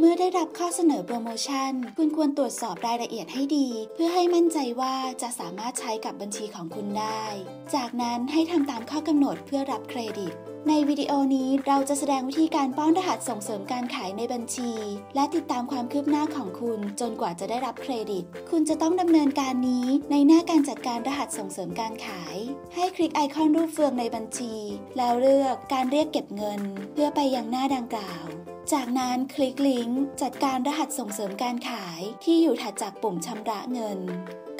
เมื่อ รับข้อเสนอโปรโมชั่น คุณควรตรวจสอบรายละเอียดให้ดี เพื่อให้มั่นใจว่าจะสามารถใช้กับบัญชีของคุณได้ จากนั้นให้ทำตามข้อกำหนดเพื่อรับเครดิตในวิดีโอนี้เราจะแสดงวิธีการป้อนรหัสส่งเสริมการขายในบัญชี และติดตามความคืบหน้าของคุณจนกว่าจะได้รับเครดิต คุณจะต้องดำเนินการนี้ในหน้าการจัดการรหัสส่งเสริมการขาย ให้คลิกไอคอนรูปเฟืองในบัญชี แล้วเลือกการเรียกเก็บเงิน เพื่อไปยังหน้าดังกล่าว จากนั้นคลิกลิงก์จัดการรหัสส่งเสริมการขายที่อยู่ถัดจากปุ่มชำระเงิน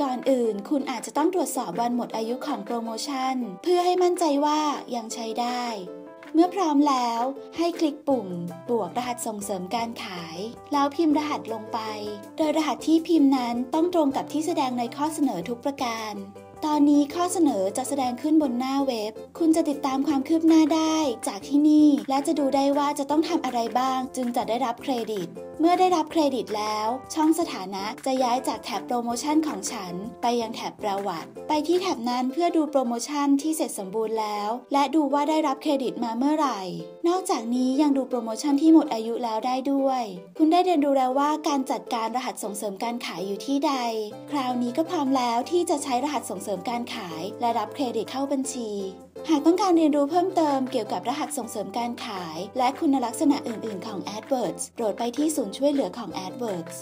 ก่อนอื่นคุณอาจจะต้องตรวจสอบวันหมดอายุของโปรโมชั่น เพื่อให้มั่นใจว่ายังใช้ได้ เมื่อพร้อมแล้วให้คลิกปุ่ม บวกรหัสส่งเสริมการขาย แล้วพิมพ์รหัสลงไป โดยรหัสที่พิมพ์นั้นต้องตรงกับที่แสดงในข้อเสนอทุกประการ ตอนนี้ข้อเสนอจะแสดงขึ้นบนหน้าเว็บ คุณจะติดตามความคืบหน้าได้จากที่นี่ และจะดูได้ว่าจะต้องทำอะไรบ้าง จึงจะได้รับเครดิต เมื่อได้รับเครดิตแล้ว ช่องสถานะจะย้ายจากแถบโปรโมชั่นของฉัน ไปยังแถบประวัติ ไปที่แถบนั้นเพื่อดูโปรโมชั่นที่เสร็จสมบูรณ์แล้ว และดูว่าได้รับเครดิตมาเมื่อไหร่ นอกจากนี้ยังดูโปรโมชั่นที่หมดอายุแล้วได้ด้วย คุณได้เรียนรู้แล้วว่าการจัดการรหัสส่งเสริมการขายอยู่ที่ใด คราวนี้ก็พร้อมแล้วที่จะใช้รหัสส่งเสริมริมการขายและรับเครดิตเข้าบัญชี หากต้องการเรียนรู้เพิ่มเติมเกี่ยวกับรหัสส่งเสริมการขาย และคุณลักษณะอื่น ๆ ของ AdWords โปรดไปที่ศูนย์ช่วยเหลือของ AdWords